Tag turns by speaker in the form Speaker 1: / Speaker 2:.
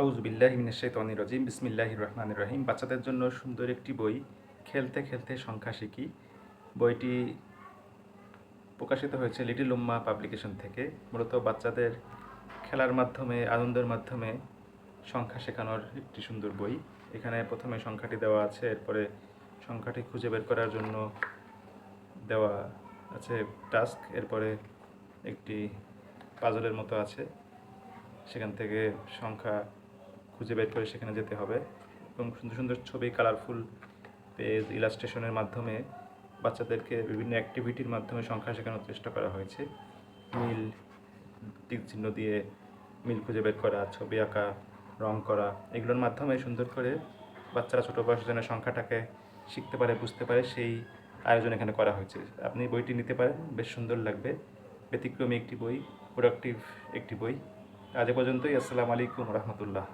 Speaker 1: আউজবিল্লাহ মিনাশাইতানি রাজিম বিসমিল্লাহ রহমান রহিম। বাচ্চাদের জন্য সুন্দর একটি বই, খেলতে খেলতে সংখ্যা শিখি। বইটি প্রকাশিত হয়েছে লিটিল উম্মা পাবলিকেশন থেকে। মূলত বাচ্চাদের খেলার মাধ্যমে, আনন্দের মাধ্যমে সংখ্যা শেখানোর একটি সুন্দর বই। এখানে প্রথমে সংখ্যাটি দেওয়া আছে, এরপরে সংখ্যাটি খুঁজে বের করার জন্য দেওয়া আছে টাস্ক, এরপরে একটি পাজলের মতো আছে। সেখান থেকে সংখ্যা খুঁজে বের করে সেখানে যেতে হবে। এবং সুন্দর সুন্দর ছবি কালারফুল পেজ ইলাস্ট্রেশনের মাধ্যমে বাচ্চাদেরকে বিভিন্ন অ্যাক্টিভিটির মাধ্যমে সংখ্যা শেখানোর চেষ্টা করা হয়েছে। মিল টিক চিহ্ন দিয়ে মিল খুঁজে বের করা, ছবি আঁকা, রং করা, এগুলোর মাধ্যমে সুন্দর করে বাচ্চারা ছোটো বয়সে যেন সংখ্যাটাকে শিখতে পারে, বুঝতে পারে, সেই আয়োজন এখানে করা হয়েছে। আপনি বইটি নিতে পারেন, বেশ সুন্দর লাগবে। ব্যতিক্রমী একটি বই প্রোডাক্টিভ একটি বই। আজ পর্যন্তই। আসসালামু আলাইকুম রহমতুল্লাহ।